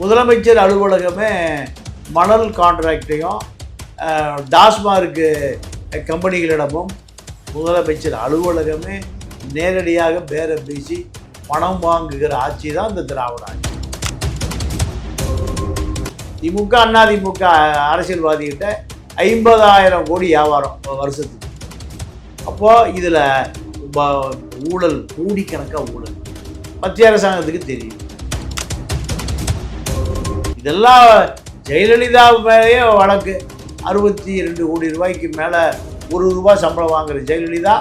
முதலமைச்சர் அலுவலகமே மணல் கான்ட்ராக்டையும் டாஸ்மார்க்கு கம்பெனிகளிடமும் முதலமைச்சர் அலுவலகமே நேரடியாக பேரம் பேசி பணம் வாங்குகிற ஆட்சி தான் இந்த திராவிட ஆட்சி. திமுக அண்ணா திமுக அரசியல்வாதிகிட்ட ஐம்பதாயிரம் கோடி வியாபாரம் வருஷத்துக்கு. அப்போது இதில் ஊழல் கோடிக்கணக்காக ஊழல். மத்திய அரசாங்கத்துக்கு தெரியும். இதெல்லாம் ஜெயலலிதா மேலேயே வழக்கு. அறுபத்தி ரெண்டு கோடி ரூபாய்க்கு மேலே ஒரு ரூபாய் சம்பளம் வாங்குற ஜெயலலிதா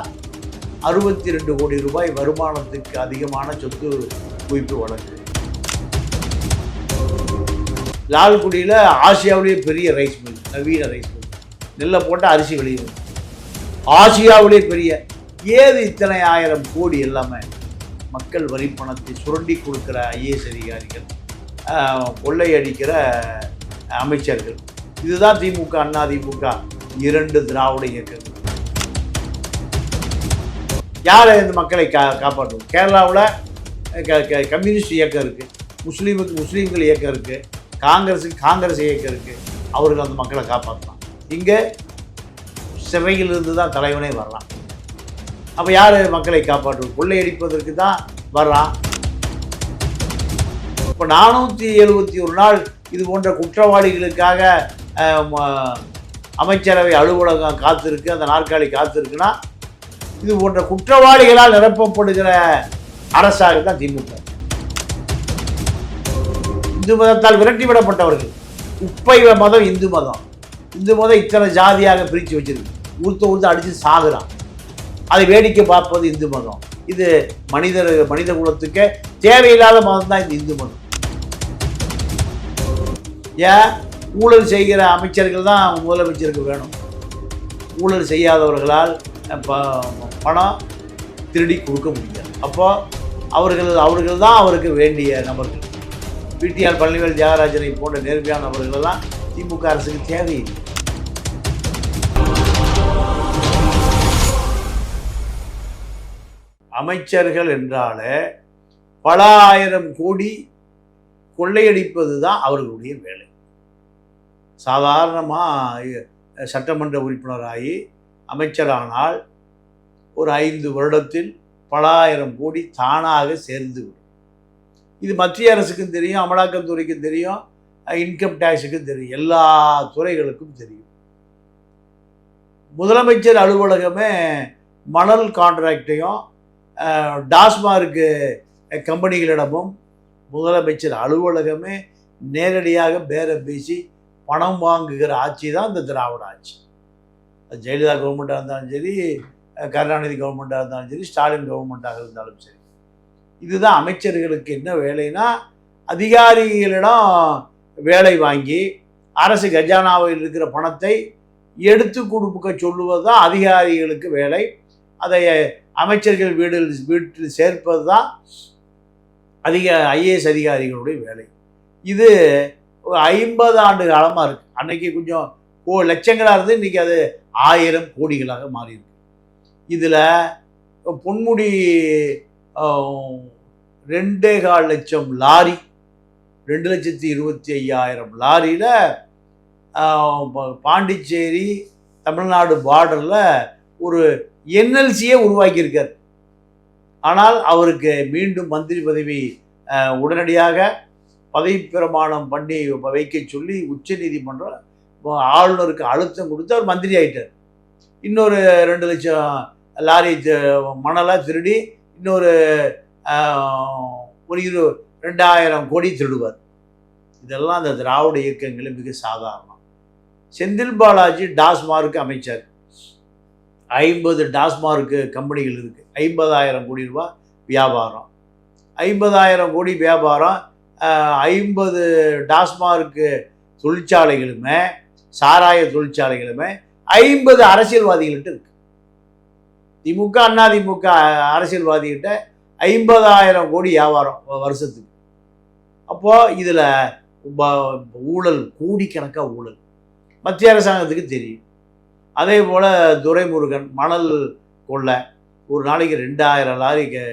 அறுபத்தி ரெண்டு கோடி ரூபாய் வருமானத்துக்கு அதிகமான சொத்து குவிப்பு வழக்கு. லால்குடியில் ஆசியாவிலேயே பெரிய ரைஸ் மில் நவீன ரைஸ் மில் நெல்லை போட்டால் அரிசி வெளியிடும் ஆசியாவிலே பெரிய. ஏது இத்தனை ஆயிரம் கோடி எல்லாமே? மக்கள் வரி பணத்தை சுரண்டி கொடுக்குற ஐஏஎஸ் அதிகாரிகள். கொள்ளையடிக்கிற அமைச்சர்கள். இதுதான் திமுக அண்ணா திமுக. இரண்டு திராவிட இயக்கங்கள். யார் இந்த மக்களை கா காப்பாற்றும்? கேரளாவில் க கம்யூனிஸ்ட் இயக்கம் இருக்குது முஸ்லீமுக்கு முஸ்லீம்கள் இயக்கம் இருக்குது காங்கிரஸுக்கு காங்கிரஸ் இயக்கம் இருக்குது அவர்கள் அந்த மக்களை காப்பாற்றலாம். இங்கே சிறையிலிருந்து தான் தலைவனே வரலாம். அப்போ யார் மக்களை காப்பாற்றுவது கொள்ளையடிப்பதற்கு தான் வர்றான். இப்போ நானூற்றி எழுபத்தி ஒரு நாள் இது போன்ற குற்றவாளிகளுக்காக அமைச்சரவை அலுவலகம் காத்திருக்கு அந்த நாற்காலி காத்திருக்குன்னா இது போன்ற குற்றவாளிகளால் நிரப்பப்படுகிற அரசாக தான் திமுக. இந்து மதத்தால் விரட்டிவிடப்பட்டவர்கள் உப்பை மதம் இந்து மதம். இந்து மதம் இத்தனை ஜாதியாக பிரித்து வச்சிருக்கு. ஊர்த்த ஊர்த்த அடித்து சாகுறான். அதை வேடிக்கை பார்ப்பது இந்து மதம். இது மனிதர் மனித குலத்துக்கு தேவையில்லாத மதம் தான் இந்த இந்து மதம். ஏன்? ஊழல் செய்கிற அமைச்சர்கள் தான் முதலமைச்சருக்கு வேணும். ஊழல் செய்யாதவர்களால் ப- பணம் திருடி கொடுக்க முடியாது. அப்போது அவர்கள் அவர்கள் தான் அவருக்கு வேண்டிய நபர்கள். பிடிஆர் பழனிவேல் தியாகராஜனை போன்ற நேர்மையான நபர்களெல்லாம் திமுக அரசுக்கு தேவையில்லை. அமைச்சர்கள் என்றாலே பல ஆயிரம் கோடி கொள்ளையடிப்பது தான் அவர்களுடைய வேலை. சாதாரணமாக சட்டமன்ற உறுப்பினராகி அமைச்சரானால் ஒரு ஐந்து வருடத்தில் பல ஆயிரம் கோடி தானாக சேர்ந்து விடும். இது மத்திய அரசுக்கும் தெரியும் அமலாக்கத்துறைக்கும் தெரியும் இன்கம் டேக்ஸுக்கும் தெரியும் எல்லா துறைகளுக்கும் தெரியும். முதலமைச்சர் அலுவலகமே மணல் கான்ட்ராக்டையும் டாஸ்மார்க்கு கம்பெனிகளிடமும் முதலமைச்சர் அலுவலகமே நேரடியாக பேரம் பேசி பணம் வாங்குகிற ஆட்சி தான் இந்த திராவிட ஆட்சி. அது ஜெயலலிதா கவர்மெண்ட்டாக இருந்தாலும் சரி கருணாநிதி கவர்மெண்ட்டாக இருந்தாலும் சரி ஸ்டாலின் கவர்மெண்ட்டாக இருந்தாலும் சரி. இதுதான் அமைச்சர்களுக்கு என்ன வேலைன்னா அதிகாரிகளிடம் வேலை வாங்கி அரசு கஜானாவில் இருக்கிற பணத்தை எடுத்து கொடுக்க சொல்லுவது தான் அதிகாரிகளுக்கு வேலை. அதை அமைச்சர்கள் வீடில் வீட்டில் சேர்ப்பது தான் அதிக ஐஏஎஸ் அதிகாரிகளுடைய வேலை. இது ஐம்பது ஆண்டு காலமாக இருக்குது அன்னைக்கு கொஞ்சம் ஓ லட்சங்களாக இருந்து இன்றைக்கி அது ஆயிரம் கோடிகளாக மாறியிருக்கு. இதில் பொன்முடி ரெண்டே கால் லட்சம் லாரி ரெண்டு லட்சத்தி இருபத்தி ஐயாயிரம் லாரியில் பாண்டிச்சேரி தமிழ்நாடு பார்டரில் ஒரு என்எல்சியே உருவாக்கியிருக்கார். ஆனால் அவருக்கு மீண்டும் மந்திரி பதவி உடனடியாக பதவி பிரமாணம் பண்ணி வைக்க சொல்லி உச்சநீதிமன்றம் ஆளுநருக்கு அழுத்தம் கொடுத்து அவர் மந்திரி ஆயிட்டார். இன்னொரு ரெண்டு லட்சம் லாரி மணலாக திருடி இன்னொரு ஒரு இரு ரெண்டாயிரம் கோடி திருடுவார். இதெல்லாம் அந்த திராவிட இயக்கங்களில் மிக சாதாரணம். செந்தில் பாலாஜி டாஸ்மார்க் அமைச்சர். ஐம்பது டாஸ்மார்க் கம்பெனிகள் இருக்குது ஐம்பதாயிரம் கோடி ரூபா வியாபாரம். ஐம்பதாயிரம் கோடி வியாபாரம் ஐம்பது டாஸ்மார்க்கு தொழிற்சாலைகளுமே சாராய தொழிற்சாலைகளுமே ஐம்பது அரசியல்வாதிகள்கிட்ட இருக்கு. திமுக அண்ணா திமுக அரசியல்வாதிகிட்ட ஐம்பதாயிரம் கோடி வியாபாரம் வருஷத்துக்கு. அப்போது இதில் ஊழல் கோடிக்கணக்காக ஊழல். மத்திய அரசாங்கத்துக்கு தெரியும். அதே போல் துரைமுருகன் மணல் கொள்ளை ஒரு நாளைக்கு ரெண்டாயிரம் லாரி கே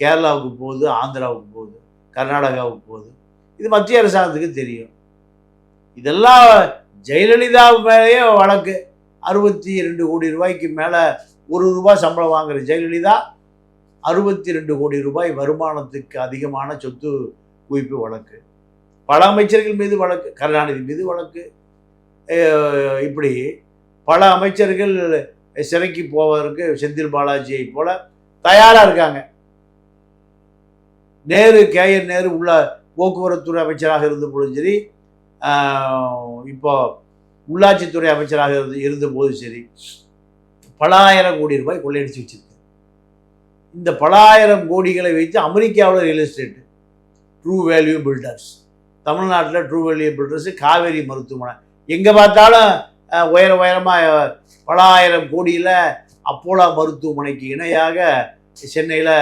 கேரளாவுக்கு போகுது ஆந்திராவுக்கு போகுது. கர்நாடகாவுக்கு போகுது. இது மத்திய அரசாங்கத்துக்கு தெரியும். இதெல்லாம் ஜெயலலிதா மேலேயே வழக்கு. அறுபத்தி ரெண்டு கோடி ரூபாய்க்கு மேலே ஒரு ரூபாய் சம்பளம் வாங்குற ஜெயலலிதா அறுபத்தி ரெண்டு கோடி ரூபாய் வருமானத்துக்கு அதிகமான சொத்து குவிப்பு வழக்கு. பல அமைச்சர்கள் மீது வழக்கு கருணாநிதி மீது வழக்கு. இப்படி பல அமைச்சர்கள் சிறைக்கு போவதற்கு செந்தில் பாலாஜியை போல தயாராக இருக்காங்க. நேரு கே என் நேரு உள்ள போக்குவரத்துறை அமைச்சராக இருந்த பொழுதும் சரி இப்போ உள்ளாட்சித்துறை அமைச்சராக இருந்து இருந்த போதும் சரி பல ஆயிரம் கோடி ரூபாய் கொள்ளையடிச்சு வச்சிருக்கு. இந்த பல ஆயிரம் கோடிகளை வைத்து அமெரிக்காவில் real estate true value builders தமிழ்நாட்டில் ட்ரூ வேல்யூ பில்டர்ஸ் காவேரி மருத்துவமனை. எங்கே பார்த்தாலும் உயர உயரமாக பல ஆயிரம் கோடியில் அப்போலா மருத்துவமனைக்கு இணையாக சென்னையில்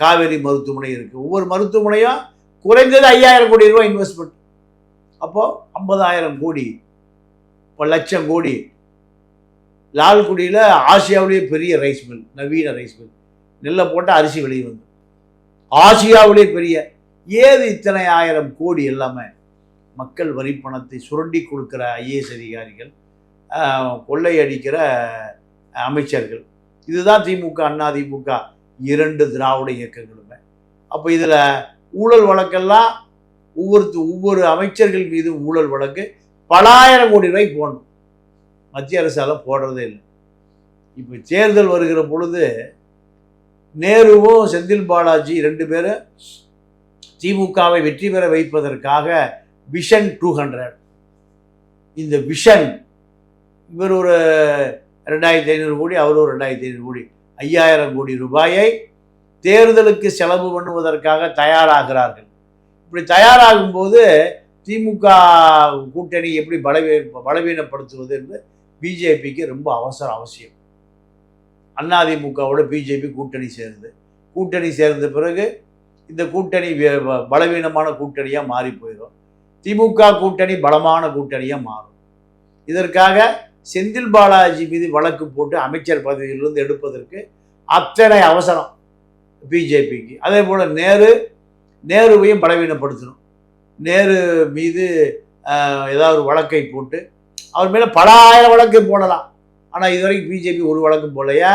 காவேரி மருத்துவமனை இருக்குது ஒவ்வொரு மருத்துவமனையும் குறைந்தது ஐயாயிரம் கோடி ரூபாய் இன்வெஸ்ட்மெண்ட் அப்போது ஐம்பதாயிரம் கோடி இப்போ லட்சம் கோடி. லால்குடியில் ஆசியாவிலேயே பெரிய ரைஸ் மில் நவீன ரைஸ் மில் நெல்லை போட்டால் அரிசி வெளியே வந்து. ஆசியாவிலே பெரிய. ஏது இத்தனை ஆயிரம் கோடி எல்லாமே? மக்கள் வரி பணத்தை சுரண்டி கொடுக்குற ஐஏஎஸ் அதிகாரிகள் கொள்ளையடிக்கிற அமைச்சர்கள். இதுதான் திமுக அண்ணா திமுக. இரண்டு திராவிட இயக்கங்களுமே. அப்போ இதில் ஊழல் வழக்கெல்லாம் ஒவ்வொருத்து ஒவ்வொரு அமைச்சர்கள் மீது ஊழல் வழக்கு. பலாயிரம் கோடி ரூபாய் போடணும். மத்திய அரசால் போடுறதே இல்லை. இப்போ தேர்தல் வருகிற பொழுது நேருவும் செந்தில் பாலாஜி ரெண்டு பேரும் திமுகவை வெற்றி பெற வைப்பதற்காக விஷன் டூ ஹண்ட்ரட். இந்த விஷன் இவர் ஒரு ரெண்டாயிரத்தி ஐநூறு கோடி அவர் ஒரு ரெண்டாயிரத்தி ஐநூறு கோடி. ஐயாயிரம் கோடி ரூபாயை தேர்தலுக்கு செலவு பண்ணுவதற்காக தயாராகிறார்கள். இப்படி தயாராகும் போது திமுக கூட்டணி எப்படி பலவீ பலவீனப்படுத்துவது என்று பிஜேபிக்கு ரொம்ப அவசர அவசியம். அதிமுகவோட பிஜேபி கூட்டணி சேருது கூட்டணி சேர்ந்த பிறகு இந்த கூட்டணி பலவீனமான கூட்டணியாக மாறி போயிடும். திமுக கூட்டணி பலமான கூட்டணியாக மாறும். இதற்காக செந்தில் பாலாஜி மீது வழக்கு போட்டு அமைச்சர் பதவியிலிருந்து எடுப்பதற்கு அத்தனை அவசரம் பிஜேபிக்கு. அதே போல் நேரு நேருவையும் பலவீனப்படுத்தணும். நேரு மீது ஏதாவது ஒரு வழக்கை போட்டு அவர் மேலே பல ஆயிரம் வழக்கு போடலாம். ஆனால் இதுவரைக்கும் பிஜேபி ஒரு வழக்கு போலையா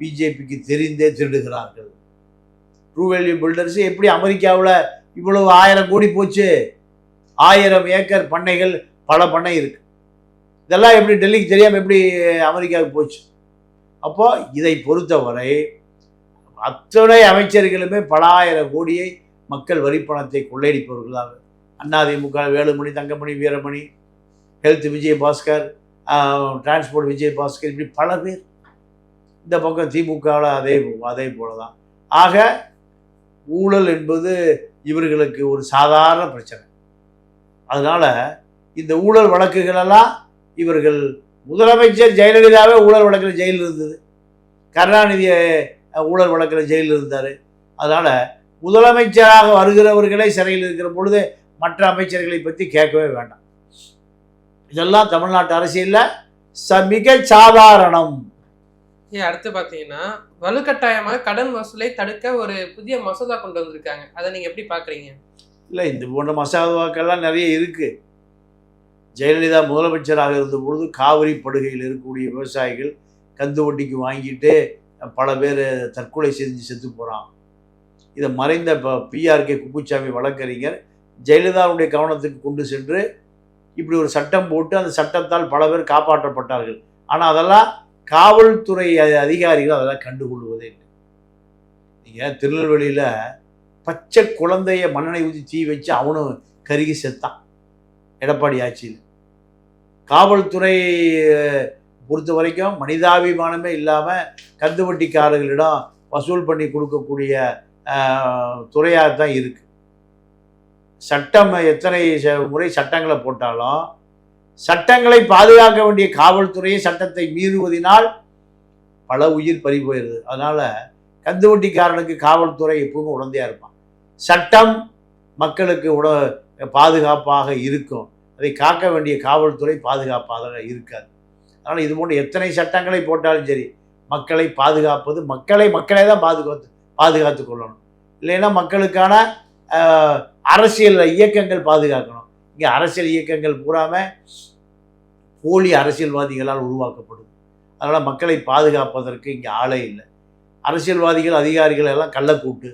பிஜேபிக்கு தெரிந்தே திருடுகிறார்கள். ட்ரூ வேல்யூ பில்டர்ஸ் எப்படி அமெரிக்காவில் இவ்வளவு ஆயிரம் கோடி போச்சு? ஆயிரம் ஏக்கர் பண்ணைகள் பல பண்ணை இருக்குது இதெல்லாம் எப்படி டெல்லிக்கு தெரியாமல் எப்படி அமெரிக்காவுக்கு போச்சு? அப்போது இதை பொறுத்தவரை அத்தனை அமைச்சர்களுமே பல ஆயிரம் கோடியை மக்கள் வரி பணத்தை கொள்ளையடிப்பவர்களாக. திமுக வேலுமணி தங்கமணி வீரமணி ஹெல்த் விஜயபாஸ்கர் டிரான்ஸ்போர்ட் விஜயபாஸ்கர் இப்படி பல பேர். இந்த பக்கம் திமுகவில் அதே அதே போல தான் ஆக ஊழல் என்பது இவர்களுக்கு ஒரு சாதாரண பிரச்சனை. அதனால் இந்த ஊழல் வழக்குகளெல்லாம் இவர்கள் முதலமைச்சர் ஜெயலலிதாவே ஊழல் வழக்கில் ஜெயிலில் இருந்தது. கருணாநிதி அஹ், ஊழல் வழக்கில் ஜெயிலில் இருந்தார். அதனால் முதலமைச்சராக வருகிறவர்களே சிறையில் இருக்கிற பொழுது மற்ற அமைச்சர்களை பற்றி கேட்கவே வேண்டாம். இதெல்லாம் தமிழ்நாட்டு அரசியலில் ச மிக சாதாரணம். ஏன் அடுத்து பாத்தீங்கன்னா வலுக்கட்டாயமாக கடன் வசூலை தடுக்க ஒரு புதிய மசோதா கொண்டு வந்திருக்காங்க. அதை நீங்க எப்படி பாக்குறீங்க? இல்லை இந்த போன்ற மசோதாக்கள்லாம் நிறைய இருக்குது ஜெயலலிதா முதலமைச்சராக இருந்த பொழுது காவிரி படுகையில் இருக்கக்கூடிய விவசாயிகள் கந்து வட்டிக்கு வாங்கிட்டு பல பேர் தற்கொலை செஞ்சு செத்து போகிறான் இதை மறைந்த இப்போ பிஆர்கே குப்புசாமி வழக்கறிஞர் ஜெயலலிதாவுடைய கவனத்துக்கு கொண்டு சென்று இப்படி ஒரு சட்டம் போட்டு அந்த சட்டத்தால் பல பேர் காப்பாற்றப்பட்டார்கள். ஆனால் அதெல்லாம் காவல்துறை அதிகாரிகள் அதெல்லாம் கண்டுகொள்வதே இல்லை. நீங்கள் திருநெல்வேலியில் பச்சை குழந்தைய மண்ணெண்ணெய் ஊற்றி தீ வச்சு அவனும் கருகி செத்தான். எடப்பாடி ஆட்சியில். காவல்துறை பொறுத்த வரைக்கும் மனிதாபிமானமே இல்லாமல் கந்துவட்டிக்காரர்களிடம் வசூல் பண்ணி கொடுக்கக்கூடிய துறையாக தான் இருக்குது சட்டம் எத்தனை ச- முறை சட்டங்களை போட்டாலும் சட்டங்களை பாதுகாக்க வேண்டிய காவல்துறையை சட்டத்தை மீறுவதனால் பல உயிர் பறி போயிடுது அதனால் கந்துவட்டிக்காரனுக்கு காவல்துறை எப்பவும் உடந்தையாக இருப்பான். சட்டம் மக்களுக்கு உட பாதுகாப்பாக இருக்கும். அதை காக்க வேண்டிய காவல்துறை பாதுகாப்பாக இருக்காது. அதனால் இது போன்ற எத்தனை சட்டங்களை போட்டாலும் சரி மக்களை பாதுகாப்பது மக்களை மக்களே தான் பாதுகாத்து பாதுகாத்து கொள்ளணும். இல்லைன்னா மக்களுக்கான அரசியல் இயக்கங்கள் பாதுகாக்கணும். இங்கே அரசியல் இயக்கங்கள் பூராம போலி அரசியல்வாதிகளால் உருவாக்கப்படும். அதனால் மக்களை பாதுகாப்பதற்கு இங்கே ஆளே இல்லை. அரசியல்வாதிகள் அதிகாரிகள் எல்லாம் கள்ளக்கூட்டு.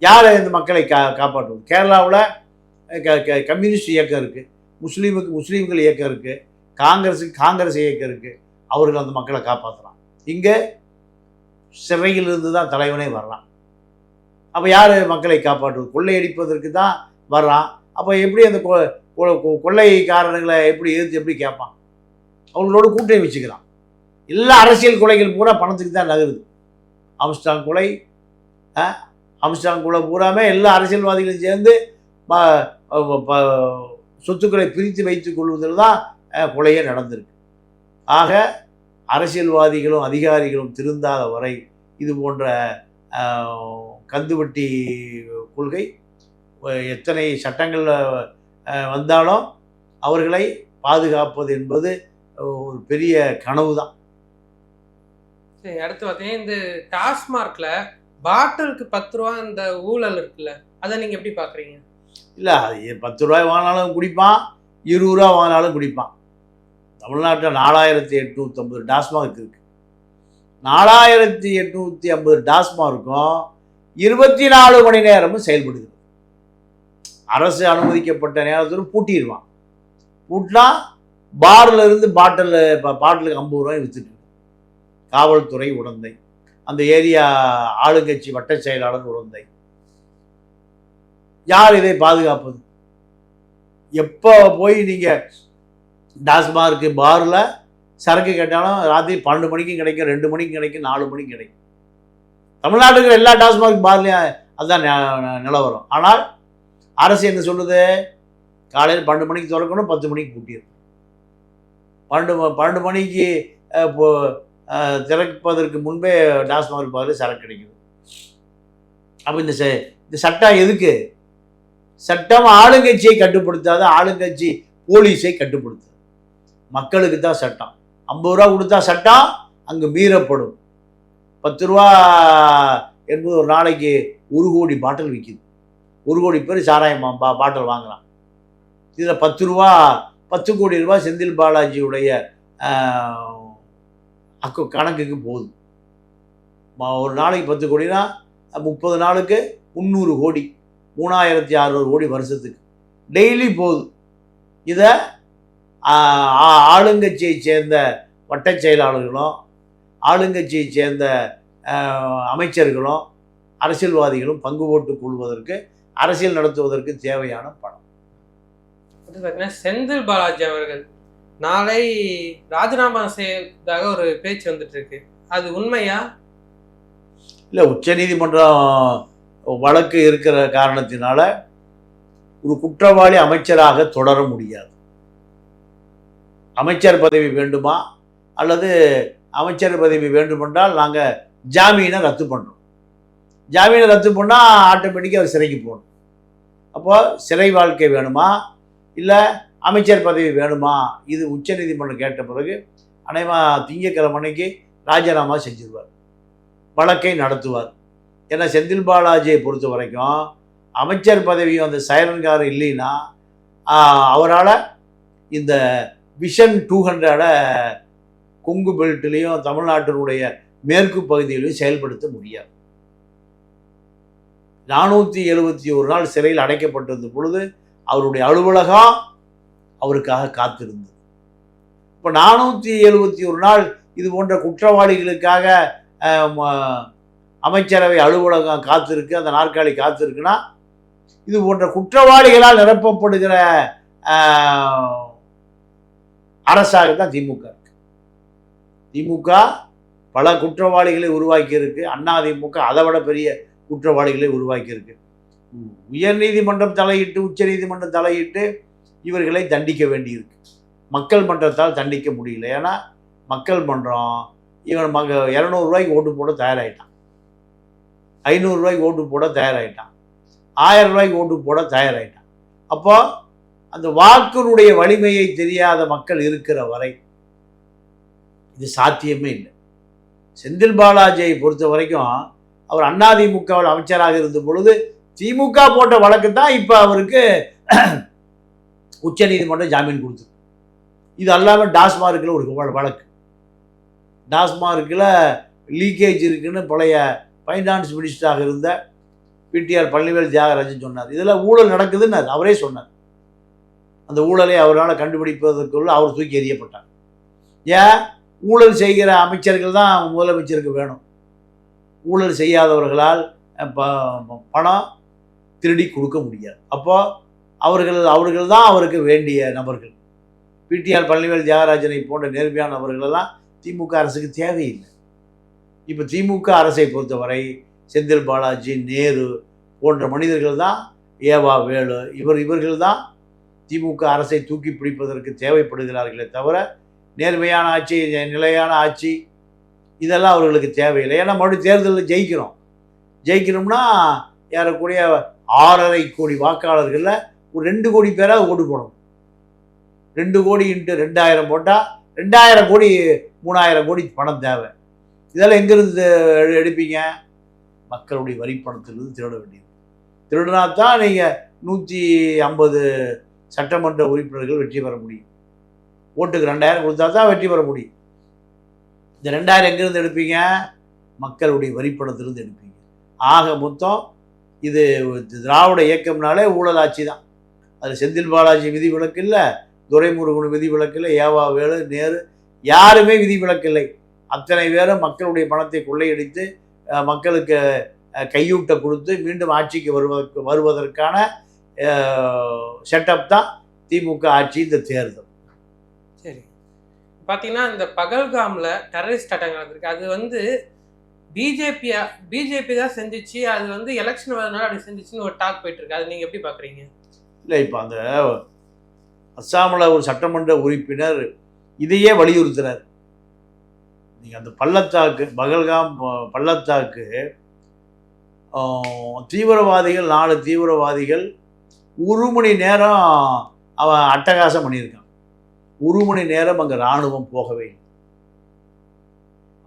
யாரை இந்த மக்களை கா காப்பாற்றுவது? கேரளாவில் க க- கம்யூனிஸ்ட் இயக்கம் இருக்குது முஸ்லீமுக்கு முஸ்லீம்கள் இயக்கம் இருக்குது காங்கிரஸுக்கு காங்கிரஸ் இயக்கம் இருக்குது அவர்கள் அந்த மக்களை காப்பாற்றலாம் இங்கே சிறையிலிருந்து தான் தலைவனே வர்றான். அப்போ யார் மக்களை காப்பாற்றுவது? கொள்ளையடிப்பதற்கு தான் வர்றான். அப்போ எப்படி அந்த கொ- கொ- கொ- எப்படி எதிர்த்து எப்படி கேட்பான்? அவங்களோட கூட்டணி வச்சுக்கிறான். எல்லா அரசியல் கொலைகள் பூரா பணத்துக்கு தான் நகருது. அம்ஸ்டாங் கொலை ஆ, கூட பூராமே எல்லா அரசியல்வாதிகளும் சேர்ந்து ப- சொத்துக்களை பிரித்து வைத்துக் கொள்வதில் தான் கொலையே நடந்திருக்கு. ஆக அரசியல்வாதிகளும் அதிகாரிகளும் திருந்தாத வரை இது போன்ற கந்துவட்டி கொள்கை எத்தனை சட்டங்களில் வந்தாலும் அவர்களை பாதுகாப்பது என்பது ஒரு பெரிய கனவு தான் சரி அடுத்து பார்த்தீங்கன்னா இந்த டாஸ்மார்க்கில் பாட்டிலுக்கு பத்து ரூபா இந்த ஊழல் இருக்குல்ல அதை நீங்க எப்படி பாக்குறீங்க? இல்லை அது பத்து ரூபாய் வாங்கினாலும் குடிப்பான் இருபது ரூபா வாங்கினாலும் குடிப்பான். தமிழ்நாட்டில் நாலாயிரத்தி எட்நூற்றம்பது டாஸ்மாக் இருக்கு. நாலாயிரத்தி எட்நூற்றி ஐம்பது டாஸ்மார்க்கும் இருபத்தி நாலு மணி நேரமும் செயல்படுகிறது. அரசு அனுமதிக்கப்பட்ட நேரத்தில் பூட்டிடுவான். பூட்டினா பார்ல இருந்து பாட்டில் பாட்டிலுக்கு ஐம்பது ரூபாய் வித்துட்டு காவல்துறை உடந்தை. அந்த ஏரியா ஆளுங்கட்சி வட்ட செயலாளர் உடந்தை யார் இதை பாதுகாப்பது? எப்போ போய் நீங்கள் டாஸ்மார்க்கு பாரில் சரக்கு கேட்டாலும் ராத்திரி பன்னெண்டு மணிக்கும் கிடைக்கும் ரெண்டு மணிக்கும் கிடைக்கும் நாலு மணிக்கு கிடைக்கும். தமிழ்நாட்டுக்கு எல்லா டாஸ்மார்க் பார்லையும் அதுதான் நிலவரம். ஆனால் அரசு என்ன சொல்லுது? காலையில் பன்னெண்டு மணிக்கு திறக்கணும் பத்து மணிக்கு கூட்டியிருக்கணும் பன்னெண்டு பன்னெண்டு மணிக்கு இப்போ திறப்பதற்கு முன்பே டாஸ்மார்க் பாரில் சரக்கு கிடைக்குது. அப்போ இந்த ச- இந்த சட்டம் எதுக்கு? சட்டம் ஆளுங்கட்சியை கட்டுப்படுத்தாத ஆளுங்கட்சி போலீஸை கட்டுப்படுத்து மக்களுக்கு தான் சட்டம். ஐம்பது ரூபா கொடுத்தா சட்டம் அங்கு மீறப்படும். பத்து ரூபா என்பது ஒரு நாளைக்கு ஒரு கோடி பாட்டில் விற்கிது ஒரு கோடி பேர் சாராயம் பா பாட்டில் வாங்கலாம் இதில் பத்து ரூபா பத்து கோடி ரூபா செந்தில் பாலாஜியுடைய அக்கு கணக்குக்கு போகுது ஒரு நாளைக்கு பத்து கோடினா முப்பது நாளுக்கு முந்நூறு கோடி மூணாயிரத்தி அறுநூறு கோடி வருஷத்துக்கு. டெய்லி போகுது இதை ஆளுங்கட்சியை சேர்ந்த வட்டச் செயலாளர்களும் ஆளுங்கட்சியை சேர்ந்த அமைச்சர்களும் அரசியல்வாதிகளும் பங்கு போட்டுக் கொள்வதற்கு அரசியல் நடத்துவதற்கு தேவையான பணம். பார்த்தீங்கன்னா செந்தில் பாலாஜி அவர்கள் நாளை ராஜினாமா செய்வதாக ஒரு பேச்சு வந்துட்டு இருக்கு அது உண்மையா? இல்லை உச்சநீதிமன்றம் வழக்கு இருக்கிற காரணத்தினால ஒரு குற்றவாளி அமைச்சராக தொடர முடியாது. அமைச்சர் பதவி வேண்டுமா? அல்லது அமைச்சர் பதவி வேண்டுமென்றால் நாங்கள் ஜாமீனை ரத்து பண்ணுறோம் ஜாமீனை ரத்து பண்ணால் ஆட்டோமேட்டிக்காக அவர் சிறைக்கு போகணும். அப்போது சிறை வாழ்க்கை வேணுமா? இல்லை அமைச்சர் பதவி வேணுமா? இது உச்சநீதிமன்றம் கேட்ட பிறகு அனைவா திங்கக்கிழமை அன்னைக்கு ராஜினாமா செஞ்சிருவார். வழக்கை நடத்துவார். ஏன்னா செந்தில் பாலாஜியை பொறுத்த வரைக்கும் அமைச்சர் பதவியும் அந்த சைரன்கார் இல்லைன்னா அவரால் இந்த விஷன் டூ ஹண்ட்ரடை கொங்கு பெல்ட்லேயும் தமிழ்நாட்டினுடைய மேற்கு பகுதியிலையும் செயல்படுத்த முடியாது. நானூற்றி எழுபத்தி ஒரு நாள் சிறையில் அடைக்கப்பட்டிருந்த பொழுது அவருடைய அலுவலகம் அவருக்காக காத்திருந்தது. இப்போ நானூற்றி எழுபத்தி ஒரு நாள் இது போன்ற குற்றவாளிகளுக்காக அமைச்சரவை அலுவலகம் காத்திருக்கு அந்த நாற்காலி காத்திருக்குன்னா இது போன்ற குற்றவாளிகளால் நிரப்பப்படுகிற அரசாக தான் திமுக இருக்கு. திமுக பல குற்றவாளிகளை உருவாக்கி இருக்கு அண்ணா திமுக அதை விட பெரிய குற்றவாளிகளை உருவாக்கி இருக்கு தலையிட்டு உச்ச நீதிமன்றம் தலையிட்டு இவர்களை தண்டிக்க வேண்டியிருக்கு. மக்கள் மன்றத்தால் தண்டிக்க முடியல. ஏன்னா மக்கள் மன்றம் இவன் மக இரநூறுவாய்க்கு ஓட்டு போட தயாராகிட்டான் ஐநூறுரூவாய்க்கு ஓட்டு போட தயாராகிட்டான் ஆயிரம் ரூபாய்க்கு ஓட்டு போட தயாராகிட்டான் அப்போ அந்த வாக்கினுடைய வலிமையை தெரியாத மக்கள் இருக்கிற வரை இது சாத்தியமே இல்லை. செந்தில் பாலாஜியை பொறுத்த வரைக்கும் அவர் அதிமுகவில் அமைச்சராக இருந்த பொழுது திமுக போட்ட வழக்கு தான் இப்போ அவருக்கு உச்சநீதிமன்றம் ஜாமீன் கொடுத்துரு இது அல்லாமல் டாஸ்மார்க்கில் ஒரு வழக்கு. டாஸ்மார்க்கில் லீக்கேஜ் இருக்குன்னு பழைய ஃபைனான்ஸ் மினிஸ்டராக இருந்த பிடிஆர் பழனிவேல் தியாகராஜன் சொன்னார். இதில் ஊழல் நடக்குதுன்னு அவரே சொன்னார். அந்த ஊழலை அவரால் கண்டுபிடிப்பதற்குள்ள அவர் தூக்கி எறியப்பட்டார். ஏன்? ஊழல் செய்கிற அமைச்சர்கள் தான் முதலமைச்சருக்கு வேணும். ஊழல் செய்யாதவர்களால் ப- பணம் திருடி கொடுக்க முடியாது. அப்போது அவர்கள் அவர்கள் தான் அவருக்கு வேண்டிய நபர்கள். பிடிஆர் பழனிவேல் தியாகராஜனை போன்ற நேர்மையான நபர்களெல்லாம் திமுக அரசுக்கு தேவையில்லை. இப்போ திமுக அரசை பொறுத்தவரை செந்தில் பாலாஜி நேரு போன்ற மனிதர்கள் தான் ஏவா வேலு இவர் இவர்கள் தான் திமுக அரசை தூக்கி பிடிப்பதற்கு தேவைப்படுகிறார்களே தவிர நேர்மையான ஆட்சி நிலையான ஆட்சி இதெல்லாம் அவர்களுக்கு தேவையில்லை. ஏன்னா மறுபடியும் தேர்தலில் ஜெயிக்கிறோம். ஜெயிக்கணும்னா ஏறக்கூடிய ஆறரை கோடி வாக்காளர்களில் ஒரு ரெண்டு கோடி பேராக ஓட்டு போடணும். ரெண்டு கோடி இன்ட்டு ரெண்டாயிரம் போட்டால் ரெண்டாயிரம் கோடி மூணாயிரம் கோடி பணம் தேவை. இதெல்லாம் எங்கேருந்து எடுப்பீங்க? மக்களுடைய வரி பணத்திலிருந்து திருட வேண்டியது. திருடினா தான் நீங்கள் நூற்றி ஐம்பது சட்டமன்ற உறுப்பினர்கள் வெற்றி பெற முடியும். ஓட்டுக்கு ரெண்டாயிரம் கொடுத்தா தான் வெற்றி பெற முடியும். இந்த ரெண்டாயிரம் எங்கேருந்து எடுப்பீங்க? மக்களுடைய வரிப்பணத்திலிருந்து எடுப்பீங்க. ஆக மொத்தம் இது திராவிட இயக்கம்னாலே ஊழல் ஆட்சி தான். அது செந்தில் பாலாஜி விதி விலக்கு இல்லை துரைமுருகன் விதி விலக்கில்லை ஏவா வேலு நேரு யாருமே விதி விலக்கில்லை. அத்தனை பேரும் மக்களுடைய பணத்தை கொள்ளையடித்து மக்களுக்கு கையூட்ட கொடுத்து மீண்டும் ஆட்சிக்கு வருவதற்கு வருவதற்கான செட்டப் தான் திமுக ஆட்சி இந்த தேர்தல். சரி. பார்த்தீங்கன்னா இந்த பகல்காம்ல டெரரிஸ்ட் அட்டாக் நடந்திருக்கு. அது வந்து பிஜேபியா பிஜேபி தான் செஞ்சிச்சு. அது வந்து எலெக்ஷன் வரதுனால அப்படி செஞ்சுச்சுன்னு ஒரு டாக் போயிட்டு இருக்கு. அது நீங்கள் எப்படி பார்க்குறீங்க இல்லை இப்போ அந்த அஸ்ஸாமில் ஒரு சட்டமன்ற உறுப்பினர் இதையே வலியுறுத்துறார். நீங்கள் அந்த பள்ளத்தாக்கு பகல்காம் ப- பள்ளத்தாக்கு தீவிரவாதிகள் நாலு தீவிரவாதிகள் ஒரு மணி நேரம் அவன் அட்டகாசம் பண்ணியிருக்கான். ஒரு மணி நேரம் அங்கே இராணுவம் போகவே இல்லை.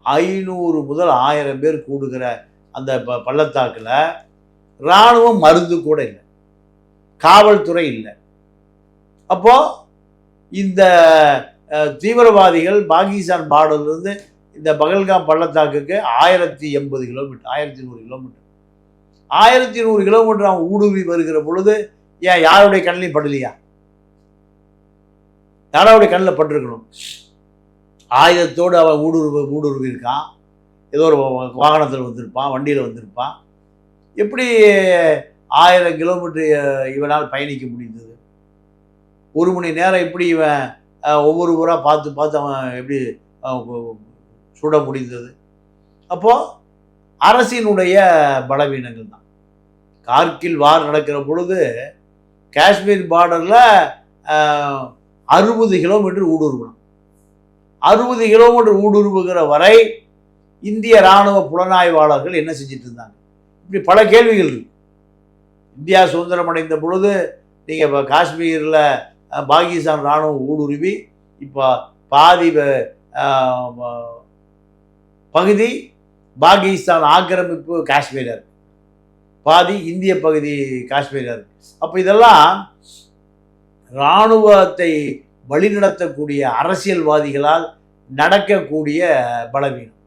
ஐநூறு முதல் ஆயிரம் பேர் கூடுகிற அந்த ப பள்ளத்தாக்கில் இராணுவம் மருந்து கூட இல்லை. காவல்துறை இல்லை. அப்போ இந்த தீவிரவாதிகள் பாகிஸ்தான் பார்டர்லேருந்து இந்த பகல்காம் பள்ளத்தாக்குக்கு ஆயிரத்தி எண்பது கிலோமீட்டர் ஆயிரத்தி நூறு கிலோமீட்டர். ஆயிரத்தி நூறு கிலோமீட்டர் அவன் ஊடுருவி வருகிற பொழுது ஏன் யாருடைய கண்ணிலையும் படலையா? யாராவுடைய கண்ணில் பட்டிருக்கணும்? ஆயுதத்தோடு அவன் ஊடுருவ ஊடுருவி இருக்கான். ஏதோ ஒரு வாகனத்தில் வந்திருப்பான் வண்டியில் வந்திருப்பான். எப்படி ஆயிரம் கிலோமீட்டர் இவனால் பயணிக்க முடிந்தது. ஒரு மணி நேரம் எப்படி இவன் ஒவ்வொரு ஊராக பார்த்து பார்த்து அவன் எப்படி சுட முடிந்தது. அப்போது அரசினுடைய பலவீனங்கள் தான். கார்கில் வார் நடக்கிற பொழுது காஷ்மீர் பார்டரில் அறுபது கிலோமீட்டர் ஊடுருவணும். அறுபது கிலோமீட்டர் ஊடுருவுகிற வரை இந்திய இராணுவ புலனாய்வாளர்கள் என்ன செஞ்சிட்டு இருந்தாங்க? இப்படி பல கேள்விகள் இருக்கு. இந்தியா சுதந்திரம் அடைந்த பொழுது நீங்கள் இப்போ காஷ்மீரில் பாகிஸ்தான் இராணுவம் ஊடுருவி இப்போ பாதி பகுதி பாகிஸ்தான் ஆக்கிரமிப்பு காஷ்மீரர் பாதி இந்திய பகுதி காஷ்மீரர் அப்போ இதெல்லாம் இராணுவத்தை வழிநடத்தக்கூடிய அரசியல்வாதிகளால் நடக்கக்கூடிய பலவீனம்.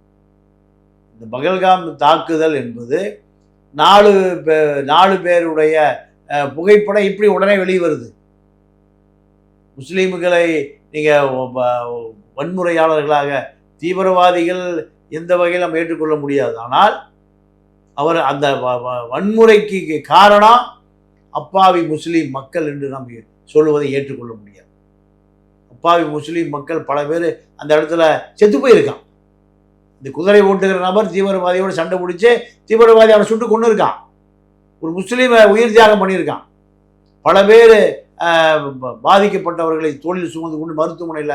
இந்த பகல்காம் தாக்குதல் என்பது நாலு பே- நாலு பேருடைய புகைப்படம் இப்படி உடனே வெளியே வருது. முஸ்லீம்களை நீங்கள் வன்முறையாளர்களாக தீவிரவாதிகள் எந்த வகையில் நம்ம ஏற்றுக்கொள்ள முடியாது. ஆனால் அவர் அந்த வ- வன்முறைக்கு காரணம் அப்பாவி முஸ்லீம் மக்கள் என்று நாம் சொல்லுவதை ஏற்றுக்கொள்ள முடியாது. அப்பாவி முஸ்லீம் மக்கள் பல பேர் அந்த இடத்துல செத்து போயிருக்கான். இந்த குதிரை ஓட்டுகிற நபர் தீவிரவாதியோட சண்டை பிடிச்சி தீவிரவாதி அவனை சுட்டு கொண்டு இருக்கான் ஒரு முஸ்லீமை உயிர் தியாகம் பண்ணியிருக்கான் பல பேர் பாதிக்கப்பட்டவர்களை தோளில் சுமந்து கொண்டு மருத்துவமனையில்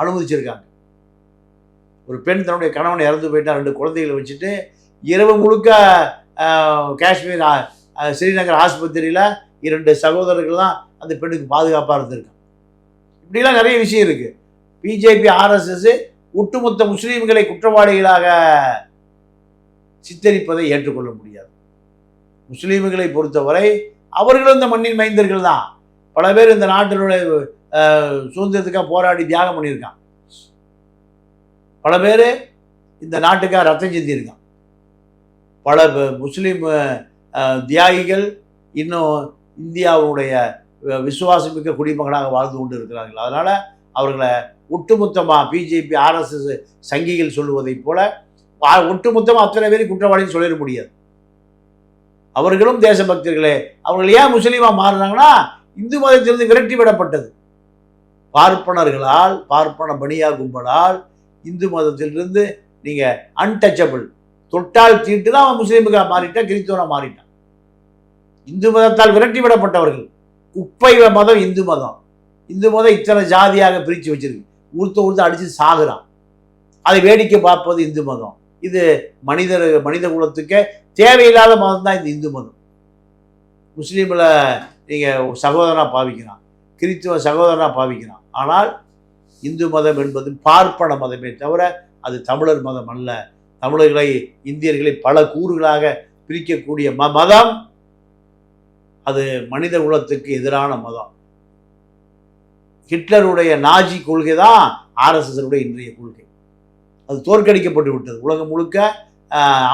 அனுமதிச்சிருக்காங்க. ஒரு பெண் தன்னுடைய கணவனை இறந்து போயிட்டா ரெண்டு குழந்தைகளை வச்சுட்டு இரவு முழுக்க காஷ்மீர் ஸ்ரீநகர் ஆஸ்பத்திரியில் இரண்டு சகோதரர்கள் தான் அந்த பெண்ணுக்கு பாதுகாப்பாக இருந்திருக்காங்க. இப்படிலாம் நிறைய விஷயம் இருக்குது பிஜேபி ஆர்எஸ்எஸ் ஒட்டுமொத்த முஸ்லீம்களை குற்றவாளிகளாக சித்தரிப்பதை ஏற்றுக்கொள்ள முடியாது. முஸ்லீம்களை பொறுத்தவரை அவர்களும் இந்த மண்ணின் மைந்தர்கள் தான். பல பேர் இந்த நாட்டினுடைய சுதந்திரத்துக்காக போராடி தியாகம் பண்ணியிருக்கான் பல பேர் இந்த நாட்டுக்காக ரத்தம் சிந்தியிருக்கான் பல முஸ்லீம் தியாகிகள் இன்னும் இந்தியாவுடைய விசுவாசமிக்க குடிமகனாக வாழ்ந்து கொண்டு இருக்கிறார்கள் அதனால் அவர்களை ஒட்டுமொத்தமாக பிஜேபி ஆர்எஸ்எஸ் சங்கிகள் சொல்லுவதைப் போல ஒட்டுமொத்தமாக அத்தனை பேரும் குற்றவாளின்னு சொல்லிட முடியாது. அவர்களும் தேசபக்தர்களே அவர்கள் ஏன் முஸ்லீமாக மாறினாங்கன்னா இந்து மதத்திலிருந்து விரட்டி விடப்பட்டது. பார்ப்பனர்களால் பார்ப்பன பணியா கும்பலால் இந்து மதத்திலிருந்து நீங்கள் அன்டச்சபிள் தொட்டால் தீட்டு தான் அவன் முஸ்லீமுக்காக மாறிட்டான் கிறிஸ்தவனாக மாறிட்டான். இந்து மதத்தால் விரட்டி விடப்பட்டவர்கள். குப்பை மதம் இந்து மதம். இந்து மதம் இத்தனை ஜாதியாக பிரித்து வச்சிருக்கு. உருத்த உருத்த அடித்து சாகுறான். அதை வேடிக்கை பார்ப்பது இந்து மதம். இது மனிதர் மனித குலத்துக்கே தேவையில்லாத மதம் தான் இந்த இந்து மதம். முஸ்லீமில் நீங்கள் சகோதரனாக பாவிக்கிறான். கிறித்துவ சகோதரனாக பாவிக்கிறான். ஆனால் இந்து மதம் என்பது பார்ப்பன மதமே தவிர அது தமிழர் மதம் அல்ல. தமிழர்களை இந்தியர்களை பல கூறுகளாக பிரிக்கக்கூடிய ம மதம் அது மனித குலத்துக்கு எதிரான மதம். ஹிட்லருடைய நாஜி கொள்கை தான் ஆர்எஸ்எஸ்னுடைய இன்றைய கொள்கை. அது தோற்கடிக்கப்பட்டு விட்டது. உலகம் முழுக்க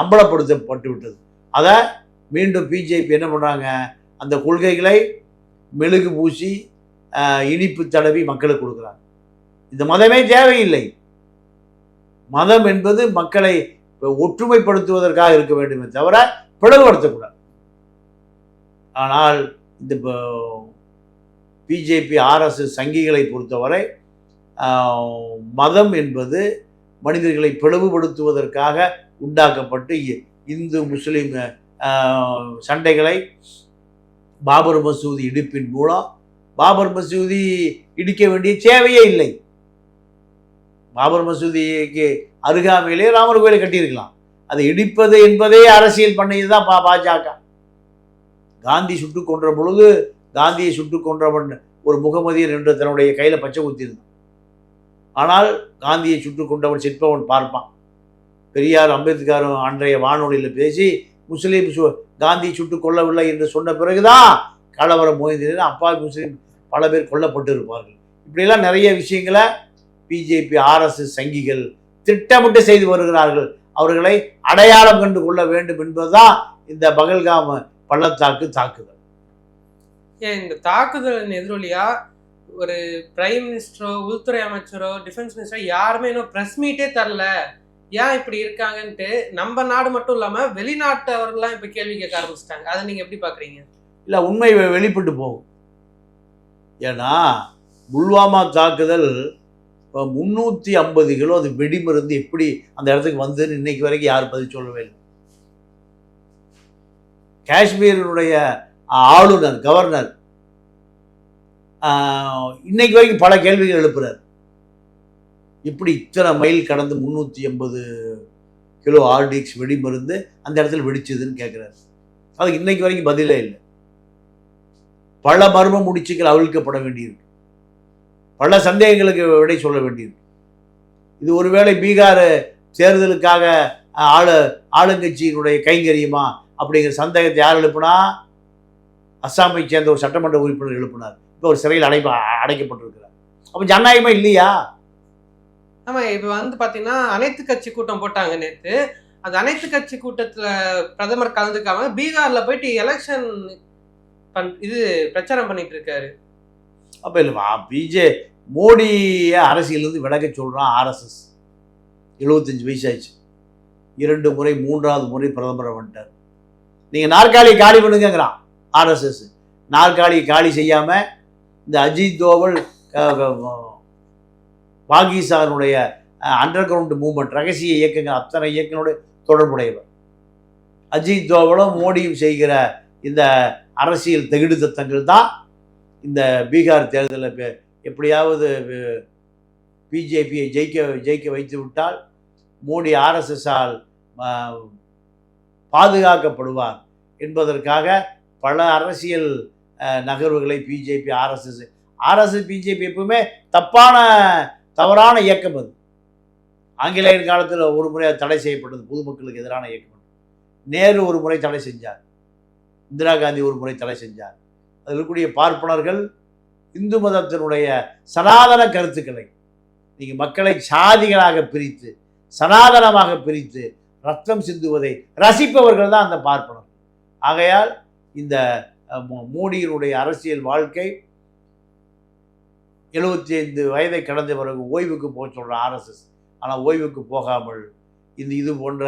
அம்பலப்படுத்தப்பட்டு விட்டது. அதை மீண்டும் பிஜேபி என்ன பண்ணுறாங்க அந்த கொள்கைகளை மெழுகு பூசி இனிப்பு தடவி மக்களுக்கு கொடுக்குறாங்க. இந்த மதமே தேவையில்லை. மதம் என்பது மக்களை ஒற்றுமைப்படுத்துவதற்காக இருக்க வேண்டுமே தவிர பிளவுபடுத்தக்கூடாது. ஆனால் இந்த பிஜேபி ஆர்எஸ்எஸ் சங்கிகளை பொறுத்தவரை மதம் என்பது மனிதர்களை பிளவுபடுத்துவதற்காக உண்டாக்கப்பட்டு இ- இந்து முஸ்லீம் சண்டைகளை பாபர் மசூதி இடிப்பின் மூலம் பாபர் மசூதி இடிக்க வேண்டிய தேவையே இல்லை. பாபர் மசூதிக்கு அருகாமையிலே ராமர் கோயிலை கட்டியிருக்கலாம். அதை இடிப்பது என்பதே அரசியல் பண்ணது தான் பா பாஜக. காந்தி சுட்டுக் கொன்ற பொழுது காந்தியை சுட்டு கொன்றவன் ஒரு முகமதியன் என்று தன்னுடைய கையில் பச்சை குத்திருந்தான் ஆனால் காந்தியை சுட்டுக் கொண்டவன் சிற்பவன் பார்ப்பான். பெரியார் அம்பேத்கரும் அன்றைய வானொலியில் பேசி முஸ்லீம் சு- காந்தி சுட்டு கொல்லவில்லை என்று சொன்ன பிறகுதான் கலவரம் மோய்ந்தது அப்பா முஸ்லீம் பல பேர் கொல்லப்பட்டு இருப்பார்கள் இப்படியெல்லாம் நிறைய விஷயங்களை பிஜேபி ஆர்எஸ்எஸ் சங்கிகள் திட்டமிட்டு செய்து வருகிறார்கள். அவர்களை அடையாளம் கண்டு கொள்ள வேண்டும் என்பதுதான் இந்த பகல்காம் பள்ளத்தாக்கு தாக்குதல். ஏன் இந்த தாக்குதலின் எதிரொலியா ஒரு பிரைம் மினிஸ்டரோ உள்துறை அமைச்சரோ டிஃபென்ஸ் மினிஸ்டரோ யாருமே இன்னும் ப்ரெஸ் மீட்டே தரல. ஏன் இப்படி இருக்காங்கன்ட்டு நம்ம நாடு மட்டும் இல்லாம வெளிநாட்டவர்கள்லாம் இப்ப கேள்வி கேட்க ஆரம்பிச்சிட்டாங்க. அதை நீங்க எப்படி பாக்குறீங்க? இல்லை உண்மை வெளிப்பட்டு போகும். ஏன்னா புல்வாமா தாக்குதல் முந்நூற்றி ஐம்பது கிலோ அது வெடிமருந்து எப்படி அந்த இடத்துக்கு வந்ததுன்னு இன்னைக்கு வரைக்கும் யாரும் பதில் சொல்லவே இல்லை. காஷ்மீரினுடைய ஆளுநர் கவர்னர் இன்னைக்கு வரைக்கும் பல கேள்விகள் எழுப்புறார். இப்படி இத்தனை மைல் கடந்து முந்நூற்றி எண்பது கிலோ ஆர்டிக்ஸ் வெடிமருந்து அந்த இடத்துல வெடிச்சதுன்னு கேட்குறாரு அதுக்கு இன்னைக்கு வரைக்கும் பதிலே இல்லை. பல மர்ம முடிச்சுக்கள் அவிழ்க்கப்பட வேண்டியிருக்கு. பல சந்தேகங்களுக்கு விடை சொல்ல வேண்டியிருக்கு. இது ஒருவேளை பீகார் தேர்தலுக்காக ஆளு ஆளுங்கட்சியினுடைய கைங்கரியுமா அப்படிங்கிற சந்தேகத்தை யார் எழுப்புனா அஸ்ஸாமை சேர்ந்த ஒரு சட்டமன்ற உறுப்பினர் எழுப்பினார். இப்போ ஒரு சிறையில் அடைப்ப அடைக்கப்பட்டிருக்கிறார். அப்போ ஜனநாயகமே இல்லையா? ஆமா இப்ப வந்து பாத்தீங்கன்னா அனைத்து கட்சி கூட்டம் போட்டாங்க நேத்து. அந்த அனைத்து கட்சி கூட்டத்துல பிரதமர் கலந்துக்காம பீகார்ல போயிட்டு எலெக்ஷன் பண் இது பிரச்சாரம் பண்ணிட்டு இருக்காரு. அப்போ இல்லைவா பிஜே மோடியை அரசியலிருந்து விலக சொல்கிறான் ஆர்எஸ்எஸ் எழுபத்தஞ்சு வயசாச்சு இரண்டு முறை மூன்றாவது முறை பிரதமரை வந்துட்டார். நீங்கள் நாற்காலியை காலி பண்ணுங்கங்கிறான். ஆர்எஸ்எஸ். நாற்காலி காலி செய்யாமல் இந்த அஜித் தோவல் பாகிஸ்தானுடைய அண்டர் கிரவுண்ட் மூவ்மெண்ட் ரகசிய இயக்கங்கள் அத்தனை இயக்கங்களோட தொடர்புடையவர். அஜித் தோவலும் மோடியும் செய்கிற இந்த அரசியல் தகிடு தத்தங்கள் தான் இந்த பீகார் தேர்தலில் எப்படியாவது பிஜேபியை ஜெயிக்க ஜெயிக்க வைத்து விட்டால் மோடி ஆர்எஸ்எஸ்ஸால் பாதுகாக்கப்படுவார் என்பதற்காக பல அரசியல் நகர்வுகளை பிஜேபி ஆர்எஸ்எஸ் ஆர்எஸ்எஸ் பிஜேபி எப்பவுமே தப்பான தவறான இயக்கம் அது. ஆங்கிலேயர் காலத்தில் ஒரு முறை தடை செய்யப்பட்டது பொதுமக்களுக்கு எதிரான இயக்கம் நேரு ஒரு முறை தடை செஞ்சார். இந்திரா காந்தி ஒரு முறை தடை செஞ்சார். அதில் இருக்கக்கூடிய பார்ப்பனர்கள் இந்து மதத்தினுடைய சனாதன கருத்துக்களை நீங்கள் மக்களை சாதிகளாக பிரித்து சனாதனமாக பிரித்து ரத்தம் சிந்துவதை ரசிப்பவர்கள் தான் அந்த பார்ப்பனர். ஆகையால் இந்த மோ- மோடியினுடைய அரசியல் வாழ்க்கை எழுபத்தி ஐந்து வயதை கடந்த பிறகு ஓய்வுக்கு போக சொல்கிற ஆர்எஸ்எஸ். ஆனால் ஓய்வுக்கு போகாமல் இந்த இது போன்ற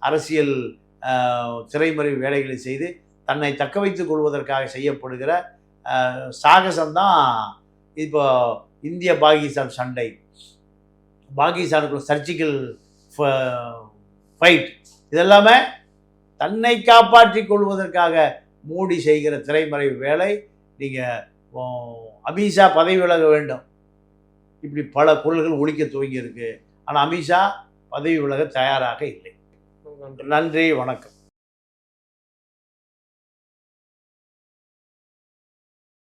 அரசியல் அஹ், திரைமறை வேலைகளை செய்து தன்னை தக்க வைத்துக் கொள்வதற்காக செய்யப்படுகிற சாகசம்தான் இப்போ இந்திய பாகிஸ்தான் சண்டை. பாகிஸ்தானுக்குள்ள சர்ஜிக்கல் ஃபைட். இதெல்லாமே தன்னை காப்பாற்றிக் கொள்வதற்காக மோடி செய்கிற திரைமறை வேலை நீங்கள் அமித்ஷா பதவி விலக வேண்டும். இப்படி பல குரல்கள் ஒழிக்க துவங்கி இருக்கு ஆனால் அமித்ஷா பதவி விலக தயாராக இல்லை. நன்றி வணக்கம்.